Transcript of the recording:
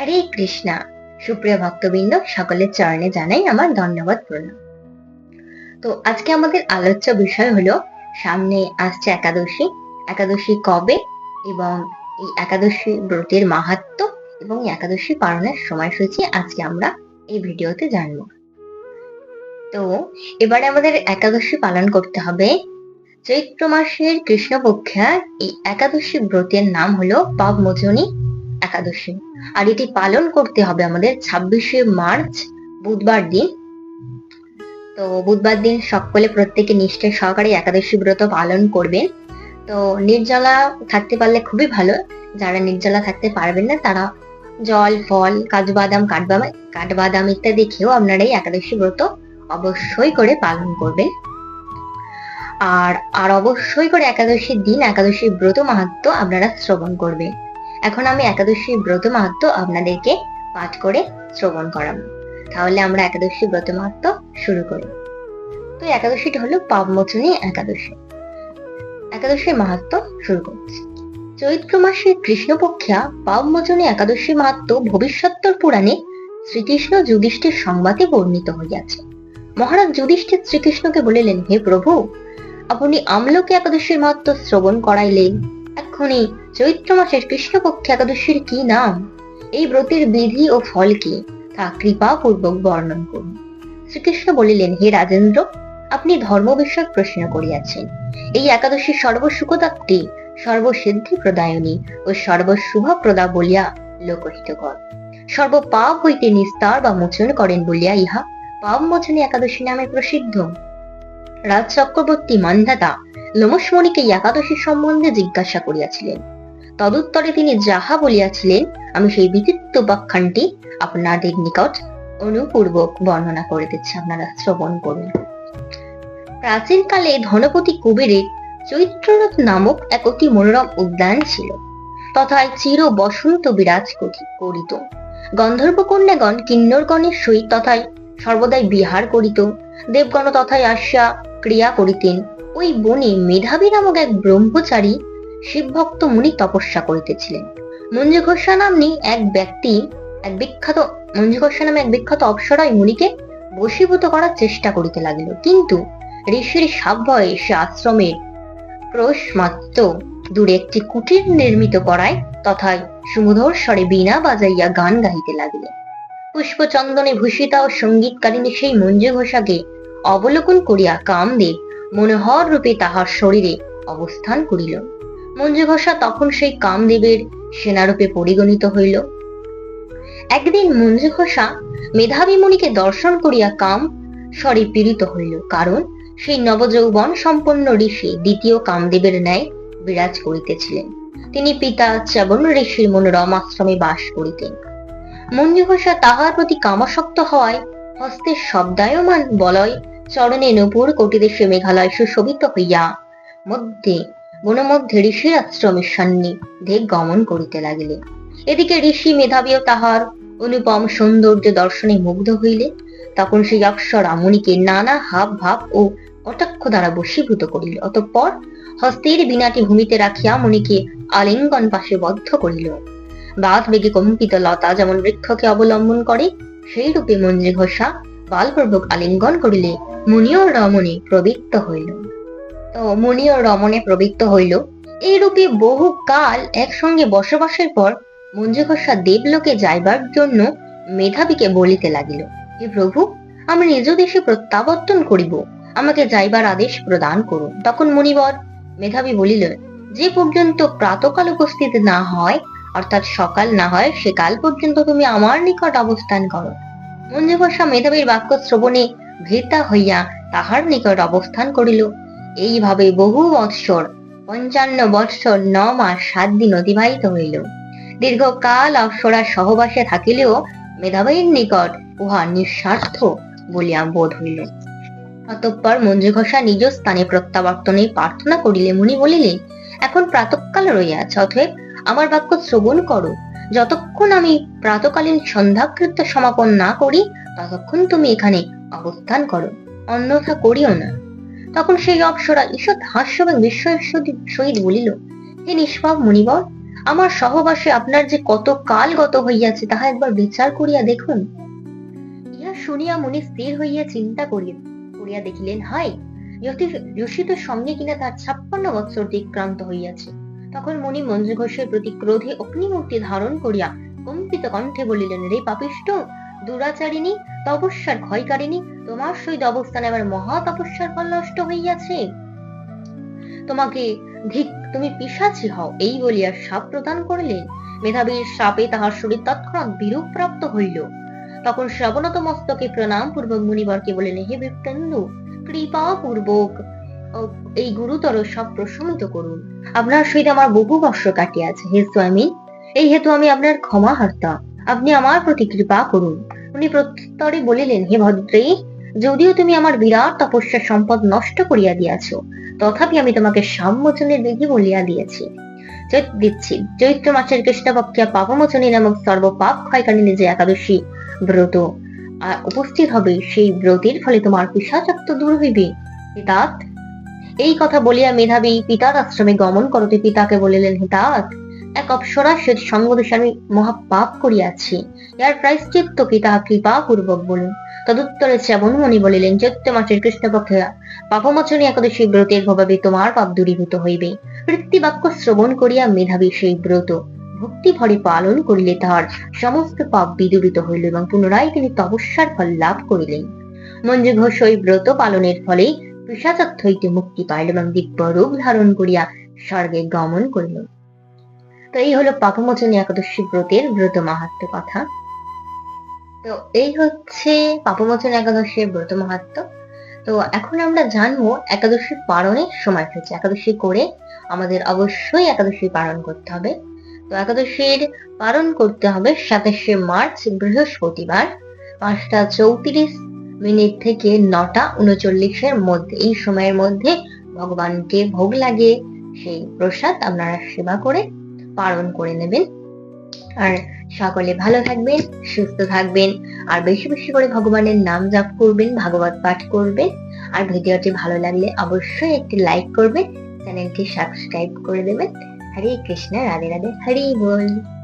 হরে কৃষ্ণা। সুপ্রিয় ভক্তবৃন্দ, সকলের চরণে জানাই আমার ধন্যবাদ প্রণাম। তো আজকে আমাদের আলোচ্য বিষয় হলো, সামনে আসছে একাদশী। একাদশী কবে এবং এই একাদশী ব্রতের মাহাত্ম এবং একাদশী পালনের সময়সূচি আজকে আমরা এই ভিডিওতে জানব। তো এবারে আমাদের একাদশী পালন করতে হবে। চৈত্র মাসের কৃষ্ণপক্ষা এই একাদশী ব্রতের নাম হলো পাবমোচনী। একাদশী। আর এটি পালন করতে হবে আমাদের ছাব্বিশে মার্চ, বুধবার দিন। তো বুধবার দিন সকলে প্রত্যেকে নিষ্ঠা সহকারে একাদশী ব্রত পালন করবেন তো নির্জলা থাকতে পারলে খুবই ভালো। যারা নির্জলা থাকতে পারবেন না, তারা জল, ফল কাজু বাদাম কাঠবাদাম কাঠবাদাম ইত্যাদি খেয়েও আপনারা এই একাদশী ব্রত অবশ্যই করে পালন করবেন। আর আর অবশ্যই করে একাদশীর দিন একাদশী ব্রত মাহাত্ম আপনারা শ্রবণ করবেন। এখন আমি একাদশী ব্রত মাহাত্ম আপনাদেরকে পাঠ করে শ্রবণ করাবো। তাহলে আমরা একাদশী ব্রত মাহাত্ম শুরু করি। তো একাদশীটা হলো পাবমোচনী একাদশী। একাদশীর মাহাত্ম শুরু করছি। চৈত্র মাসের কৃষ্ণপক্ষা পাবমোচনী একাদশী মাহাত্ম ভবিষ্যত্তর পুরাণে শ্রীকৃষ্ণ যুধিষ্ঠির সংবাদে বর্ণিত হইয়াছে। মহারাজ যুধিষ্ঠির শ্রীকৃষ্ণকে বলিলেন, হে প্রভু, আপনি আমলকে একাদশীর মাহাত্ম শ্রবণ করাইলেন। এক্ষুনি চৈত্র মাসের কৃষ্ণপক্ষে একাদশীর কি নাম? এই ব্রতের বিধি ও ফল কি? তা কৃপা পূর্বক বর্ণন করুন। শ্রীকৃষ্ণ বলিলেন, হে রাজেন্দ্র, আপনি ধর্ম বিষয়ক প্রশ্ন করিয়াছেন। এই একাদশী সর্বসুখদাত্রী সর্বসিদ্ধি প্রদায়নী ও সর্বশুভ প্রদা বলিয়া লোকহিতকর সর্বপাপ হইতে নিস্তার বা মোচন করেন বলিয়া ইহা পাপ মোচনী একাদশী নামে প্রসিদ্ধ। রাজ চক্রবর্তী মান্ধাতা লোমসমণিকে একাদশী সম্বন্ধে জিজ্ঞাসা করিয়াছিলেন। তদুত্তরে তিনি যাহা বলিয়াছিলেন, আমি সেই বিচিত্র উপাখ্যানটি আপনাদের নিকট অনুপূর্বক বর্ণনা করে দিচ্ছি আপনারা শ্রবণ করুন। প্রাচীনকালে ধনপতি কুবেরের চৈত্রনাথ নামক এক অতি মনোরম উদ্যান ছিল, তথায় চির বসন্ত বিরাজ করিত। গন্ধর্ব কন্যাগণ কিন্নরগণের সহিত তথায় সর্বদাই বিহার করিত, দেবগণ তথায় আসিয়া ক্রিয়া করিতেন ওই বনে মেধাবী নামক এক ব্রহ্মচারী শিবভক্ত মুনি তপস্যা করিতেছিলেন। মঞ্জু ঘোষা নামনি এক ব্যক্তি, এক বিখ্যাত মঞ্জু ঘোষা নামে এক বিখ্যাত অপসরাই মুনিকে বশীভূত করার চেষ্টা করিতে লাগিল। কিন্তু ঋষির সাভয়ে সে আশ্রমের ক্রোশ মাত্র দূরে একটি কুটির নির্মিত করায় তথায় সুমধুর স্বরে বীণা বাজাইয়া গান গাইতে লাগিলেন পুষ্পচন্দনে ভূষিতা ও সঙ্গীতকারিণী সেই মঞ্জু ঘোষাকে অবলোকন করিয়া কামদেব মনোহর রূপে তাহার শরীরে অবস্থান করিল। মঞ্জু ঘোষা তখন সেই কামদেবের সেনারূপে পরিগণিত হইল। একদিন মঞ্জু ঘোষা মেধাবী মুনিকে দর্শন করিয়া কাম স্বরে পীড়িত হইল, কারণ সেই নবযৌবন সম্পন্ন ঋষি দ্বিতীয় কামদেবের ন্যায় বিরাজ করিতেছিলেন। তিনি পিতা চ্যবন ঋষির মনোরম আশ্রমে বাস করিতেন। মঞ্জু ঘোষা তাহার প্রতি কামাসক্ত হওয়ায় হস্তের শব্দায়মান বলয় চরণে নূপুর কোটিদেশে মেঘালয় সুশোভিত হইয়া, মধ্যে, বনমধ্যে ঋষির আশ্রমের সান্নিধ্যে গমন করিতে লাগিলে। এদিকে ঋষি মেধাবীও তাহার অনুপম সৌন্দর্য দর্শনে মুগ্ধ হইলে, তখন সেই অপ্সরা মুনিকে নানা হাব ভাব ও কটাক্ষ দ্বারা বশীভূত করিল। অতঃপর হস্তের বিনাটি ভূমিতে রাখিয়া মুনিকে আলিঙ্গন পাশে বদ্ধ করিল। বাদ বেগে কম্পিত লতা যেমন বৃক্ষকে অবলম্বন করে সেই রূপে মঞ্জু ঘোষা বালপূর্বক আলিঙ্গন করিলে মুনি ও রমণে প্রবৃত্ত হইল। তো মুনি ও রমণে প্রবৃত্ত হইল। এই রূপে বহু কাল একসঙ্গে বসবাসের পর মঞ্জু দেবলোকে যাইবার জন্য মেধাবীকে বলিতে লাগিল, হে প্রভু, আমি নিজ দেশে প্রত্যাবর্তন করিব। আমাকে যাইবার আদেশ প্রদান করুন। তখন মুনিবর মেধাবী বলিল, যে পর্যন্ত প্রাতকাল উপস্থিত না হয়, অর্থাৎ সকাল না হয়, সে কাল পর্যন্ত তুমি আমার নিকট অবস্থান করো। মঞ্জু মেধাবীর বাক্য শ্রবণে ভীতা হইয়া তাহার নিকট অবস্থান করিল। এইভাবে বহু বৎসর, পঞ্চান্ন বৎসর ন মাস সাত দিন অতিবাহিত হইল। দীর্ঘকাল অপ্সরার সহবাসে থাকিলেও মেধাবীর নিকট উহা নিঃস্বার্থ বলিয়া বোধ হইল। অতঃপর মঞ্জু ঘোষা নিজ স্থানে প্রত্যাবর্তনে প্রার্থনা করিলে মুনি বলিলেন, এখন প্রাতকাল রইয়াছে অতএব আমার বাক্য শ্রবণ করো। যতক্ষণ আমি প্রাতকালীন সন্ধ্যাকৃত্য সমাপন না করি, ততক্ষণ তুমি এখানে অবস্থান করো। অন্যথা করিও না। তখন সেই অপ্সরা ঈষৎ হাস্য এবং বিস্ময়ের সহিত বলিল, হে নিষ্পাপ মুনিবর, আমার সহবাসে আপনার যে কত কাল গত হইয়াছে, তাহা একবার বিচার করিয়া দেখুন। ইহা শুনিয়া মুনি স্থির হইয়া চিন্তা করিয়া করিয়া দেখিলেন হাই যোশিত সঙ্গে কিনা তার ছাপ্পান্ন বৎসর অতিক্রান্ত হইয়াছে। তখন মুনি মঞ্জু ঘোষের প্রতি ক্রোধে অগ্নিমূর্তি ধারণ করিয়া কম্পিত কণ্ঠে বলিলেন, রে পাপিষ্ট দুরাচারিণী, তপস্যার ক্ষয়কারিণী, তোমার সহিত অবস্থানে আবার মহা তপস্যার ফল নষ্ট হইয়াছে। তোমাকে ধিক, তুমি পিসাচি হও, এই বলিয়া সাপ প্রদান করিলেন। মেধাবীর সাপে তাহার শরীর তৎক্ষণাৎ বিরূপ প্রাপ্ত হইল। তখন শ্রবণত মস্তকে প্রণাম পূর্বক মুনিবরকে বলেন হে বিপ্রেন্দু কৃপা পূর্বক এই গুরুতর সব প্রশমিত করুন। আপনার সহিত আমার বহু বর্ষ কাটিয়াছে, হে স্বামী এই হেতু আমি আপনার ক্ষমা হার্তা আপনি আমার প্রতি কৃপা করুন। উনি প্রত্যুত্তরে বলিলেন, হে ভদ্রে, যদিও তুমি আমার বিরাট তপস্যার সম্পদ নষ্ট করিয়া দিয়াছ, তথাপি আমি তোমাকে সাম্মোচনের বিধি বলিয়া দিয়েছি। দিচ্ছি। চৈত্র মাসের কৃষ্ণপক্ষিয়া পাপমোচনী নামক সর্বপাপ ক্ষয়কারিণী যে একাদশী ব্রত। আর উপস্থিত হবে সেই ব্রতের ফলে তোমার পিসাচত্ব দূর হইবে। এই কথা বলিয়া মেধাবী পিতার আশ্রমে গমন করতে পিতাকে বলিলেন হিতাত এক অপসরা সে সঙ্গদোষ আমি মহাপাপ করিয়াছি। ইয়ার প্রায়শ্চিত্ত কি তাহা কৃপা পূর্বক বলুন। তদুত্তরে শ্রাবণমণি বলিলেন, চৈত্র মাসের কৃষ্ণপক্ষে, পাপমোচনী একাদশী ব্রতের প্রভাবে তোমার পাপ দূরীভূত হইবে। বাক্য শ্রবণ করিয়া মেধাবী সেই ব্রত। ভক্তি ভরে পালন করিলে তাহার সমস্ত পাপ বিদূরিত হইল এবং পুনরায় তিনি তপস্যার ফল লাভ করিলেন। মঞ্জু ঘোষ ওই ব্রত পালনের ফলে পিসাচত্ব হইতে মুক্তি পাইল এবং দিব্য রূপ ধারণ করিয়া স্বর্গে গমন করিল। তো এই হলো পাপমোচনী একাদশী ব্রতের ব্রত মাহাত্ম কথা। তো এই হচ্ছে পাপমোচন একাদশীর ব্রত মাহাত্ম। তো এখন আমরা জানব একাদশী পালনের সময় হয়েছে। একাদশী করে আমাদের অবশ্যই একাদশী পালন করতে হবে। তো একাদশীর পালন করতে হবে সাতাশে মার্চ বৃহস্পতিবার, পাঁচটা চৌত্রিশ মিনিট থেকে নটা উনচল্লিশের মধ্যে, এই সময়ের মধ্যে ভগবানকে ভোগ লাগিয়ে সেই প্রসাদ আপনারা সেবা করে পালন করে নেবেন। আর সকলে ভালো থাকবেন, সুস্থ থাকবেন, আর বেশি বেশি করে ভগবানের নাম জাপ করবেন, ভাগবত পাঠ করবেন। আর ভিডিওটি ভালো লাগলে অবশ্যই একটি লাইক করবেন, চ্যানেলটি সাবস্ক্রাইব করে দেবেন। হরে কৃষ্ণ, রাধে রাধে, হরি বল।